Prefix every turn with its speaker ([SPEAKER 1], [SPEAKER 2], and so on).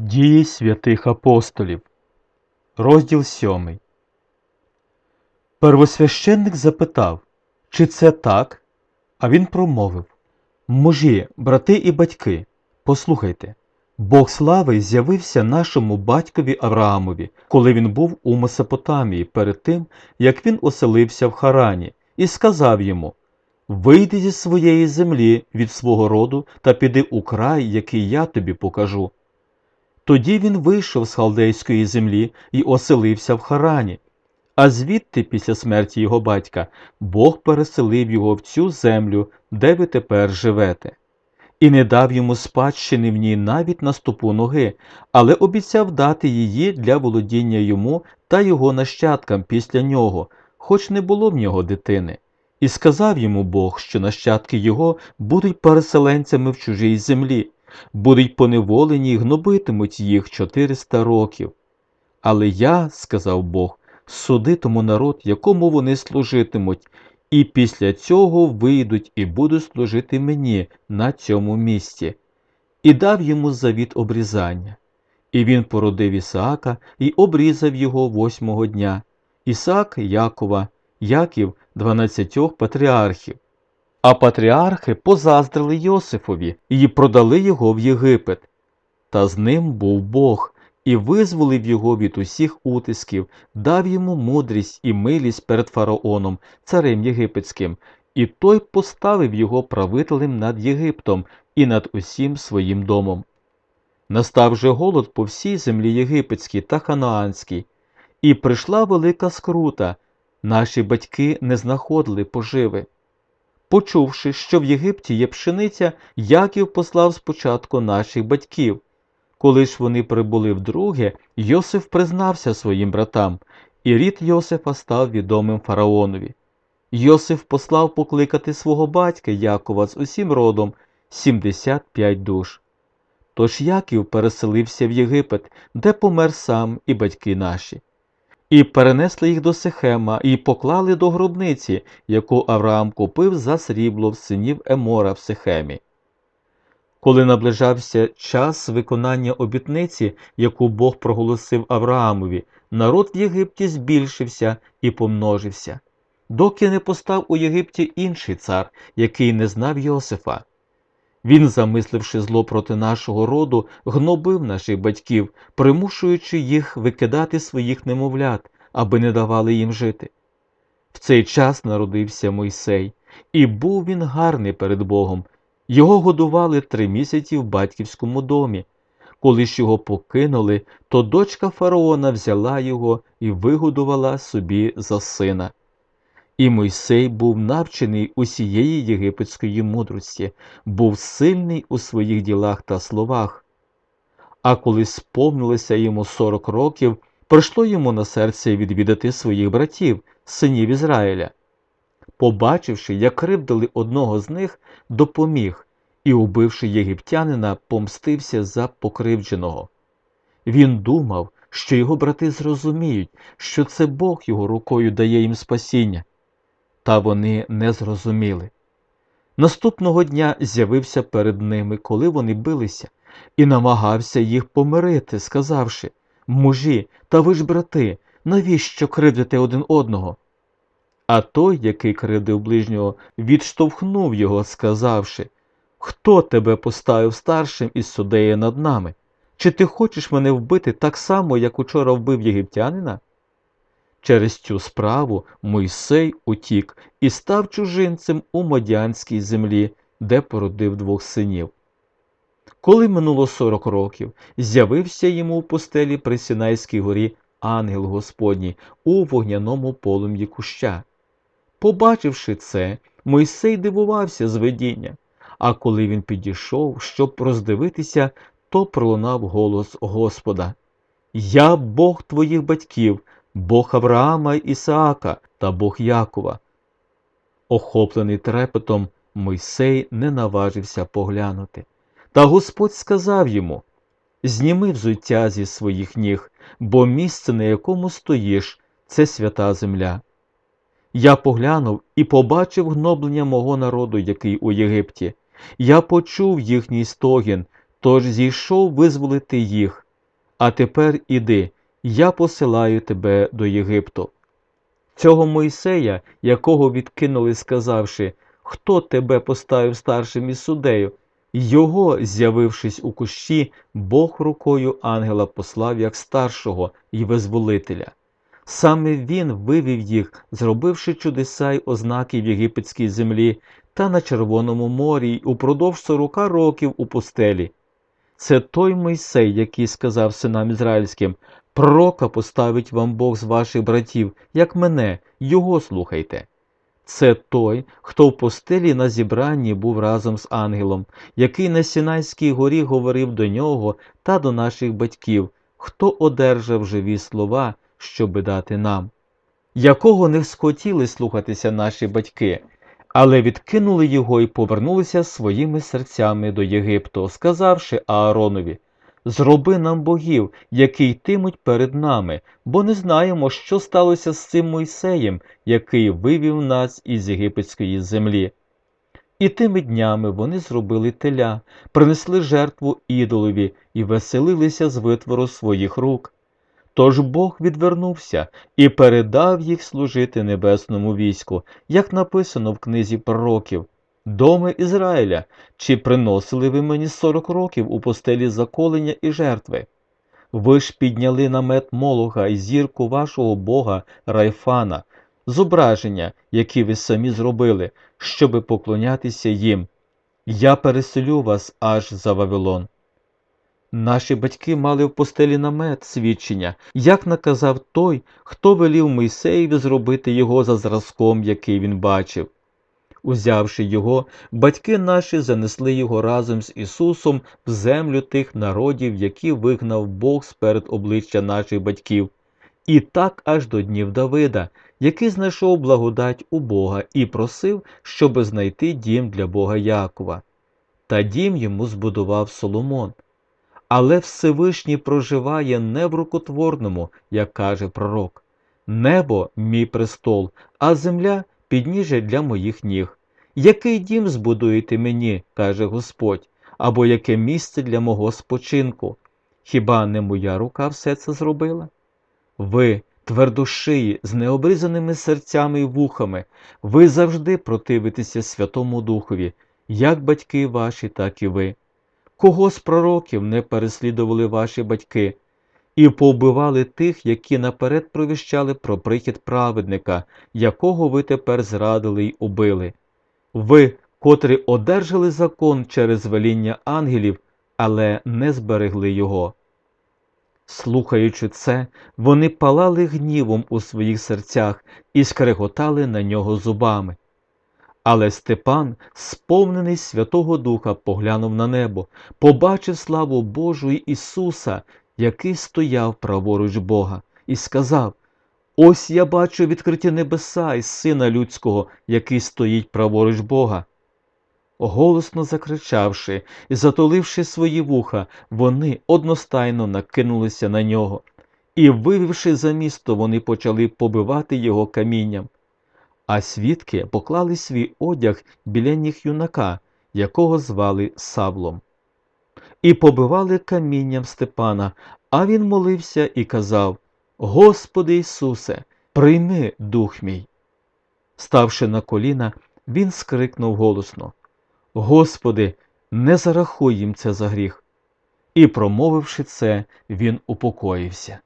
[SPEAKER 1] Дії святих апостолів. Розділ сьомий. Первосвященник запитав, чи це так? А він промовив Мужі, брати і батьки, послухайте. Бог слави з'явився нашому батькові Авраамові, коли він був у Месопотамії перед тим, як він оселився в Харані, і сказав йому Вийди зі своєї землі від свого роду та піди у край, який я тобі покажу. Тоді він вийшов з халдейської землі і оселився в Харані, а звідти, після смерті його батька, Бог переселив його в цю землю, де ви тепер живете, і не дав йому спадщини в ній навіть на стопу ноги, але обіцяв дати її для володіння йому та його нащадкам після нього, хоч не було в нього дитини. І сказав йому Бог, що нащадки його будуть переселенцями в чужій землі, будуть поневолені і гнобитимуть їх 400 років. Але я, сказав Бог, судитиму народ, якому вони служитимуть, і після цього вийдуть і будуть служити мені на цьому місці. І дав йому завіт обрізання. І він породив Ісаака і обрізав його восьмого дня. Ісаак Якова, Яків дванадцятьох патріархів. А патріархи позаздрили Йосифові і продали його в Єгипет. Та з ним був Бог, і визволив його від усіх утисків, дав йому мудрість і милість перед фараоном, царем єгипетським, і той поставив його правителем над Єгиптом і над усім своїм домом. Настав же голод по всій землі єгипетській та ханаанській, і прийшла велика скрута. Наші батьки не знаходили поживи. Почувши, що в Єгипті є пшениця, Яків послав спочатку наших батьків. Коли ж вони прибули вдруге, Йосиф признався своїм братам, і рід Йосифа став відомим фараонові. Йосиф послав покликати свого батька Якова з усім родом 75 душ. Тож Яків переселився в Єгипет, де помер сам і батьки наші. І перенесли їх до Сихема і поклали до гробниці, яку Авраам купив за срібло в синів Емора в Сихемі. Коли наближався час виконання обітниці, яку Бог проголосив Авраамові, народ в Єгипті збільшився і помножився, доки не постав у Єгипті інший цар, який не знав Йосифа. Він, замисливши зло проти нашого роду, гнобив наших батьків, примушуючи їх викидати своїх немовлят, аби не давали їм жити. В цей час народився Мойсей, і був він гарний перед Богом. Його годували три місяці в батьківському домі. Коли ж його покинули, то дочка фараона взяла його і вигодувала собі за сина. І Мойсей був навчений усієї єгипетської мудрості, був сильний у своїх ділах та словах. А коли сповнилося йому сорок років, прийшло йому на серце відвідати своїх братів, синів Ізраїля. Побачивши, як кривдили одного з них, допоміг і, убивши єгиптянина, помстився за покривдженого. Він думав, що його брати зрозуміють, що це Бог його рукою дає їм спасіння та вони не зрозуміли. Наступного дня з'явився перед ними, коли вони билися, і намагався їх помирити, сказавши Мужі, та ви ж брати, навіщо кривдите один одного? А той, який кривдив ближнього, відштовхнув його, сказавши Хто тебе поставив старшим із судеє над нами? Чи ти хочеш мене вбити так само, як учора вбив єгиптянина? Через цю справу Мойсей утік і став чужинцем у Модянській землі, де породив двох синів. Коли минуло сорок років, з'явився йому в постелі при Сінайській горі ангел Господній у вогняному полум'ї куща. Побачивши це, Мойсей дивувався з видіння, а коли він підійшов, щоб роздивитися, то пролунав голос Господа Я Бог твоїх батьків. Бог Авраама Ісаака та Бог Якова. Охоплений трепетом, Мойсей не наважився поглянути. Та Господь сказав йому Зніми взуття зі своїх ніг, бо місце, на якому стоїш, це свята земля. Я поглянув і побачив гноблення мого народу, який у Єгипті. Я почув їхній стогін, тож зійшов визволити їх. А тепер іди, я посилаю тебе до Єгипту. Цього Мойсея, якого відкинули, сказавши, хто тебе поставив старшим із судею, його, з'явившись у кущі, Бог рукою ангела послав як старшого і визволителя. Саме він вивів їх, зробивши чудеса й ознаки в єгипетській землі та на Червоному морі й упродовж сорока років у пустелі. Це той Мойсей, який сказав синам ізраїльським, пророка поставить вам Бог з ваших братів, як мене, його слухайте. Це той, хто в постелі на зібранні був разом з ангелом, який на Сінайській горі говорив до нього та до наших батьків, хто одержав живі слова, щоби дати нам, якого не схотіли слухатися наші батьки, але відкинули його і повернулися своїми серцями до Єгипту, сказавши Ааронові Зроби нам богів, які йтимуть перед нами, бо не знаємо, що сталося з цим Мойсеєм, який вивів нас із єгипетської землі. І тими днями вони зробили теля, принесли жертву ідолові і веселилися з витвору своїх рук. Тож Бог відвернувся і передав їх служити небесному війську, як написано в книзі пророків. Доми Ізраїля, чи приносили ви мені сорок років у постелі заколення і жертви? Ви ж підняли намет Молоха і зірку вашого Бога Райфана, зображення, які ви самі зробили, щоби поклонятися їм. Я переселю вас аж за Вавилон. Наші батьки мали в постелі намет свідчення, як наказав той, хто велів Мойсеєві зробити його за зразком, який він бачив. Узявши його, батьки наші занесли його разом з Ісусом в землю тих народів, які вигнав Бог сперед обличчя наших батьків, і так аж до днів Давида, який знайшов благодать у Бога і просив, щоби знайти дім для Бога Якова. Та дім йому збудував Соломон. Але Всевишній проживає не в рукотворному, як каже пророк. Небо мій престол, а земля підніжжя для моїх ніг. Який дім збудуєте мені, каже Господь, або яке місце для мого спочинку? Хіба не моя рука все це зробила? Ви, твердошиї, з необрізаними серцями і вухами, ви завжди противитеся Святому Духові, як батьки ваші, так і ви. Кого з пророків не переслідували ваші батьки, і повбивали тих, які наперед провіщали про прихід праведника, якого ви тепер зрадили й убили. Ви, котрі одержали закон через веління ангелів, але не зберегли його. Слухаючи це, вони палали гнівом у своїх серцях і скреготали на нього зубами. Але Степан, сповнений Святого Духа, поглянув на небо, побачив славу Божу і Ісуса, який стояв праворуч Бога, і сказав Ось я бачу відкриті небеса і Сина Людського, який стоїть праворуч Бога. Голосно закричавши і затуливши свої вуха, вони одностайно накинулися на нього, і, вивівши за місто, вони почали побивати його камінням. А свідки поклали свій одяг біля ніг юнака, якого звали Савлом. І побивали камінням Степана, а він молився і казав Господи Ісусе, прийми дух мій. Ставши на коліна, він скрикнув голосно Господи, не зарахуй їм це за гріх. І, промовивши це, він упокоївся.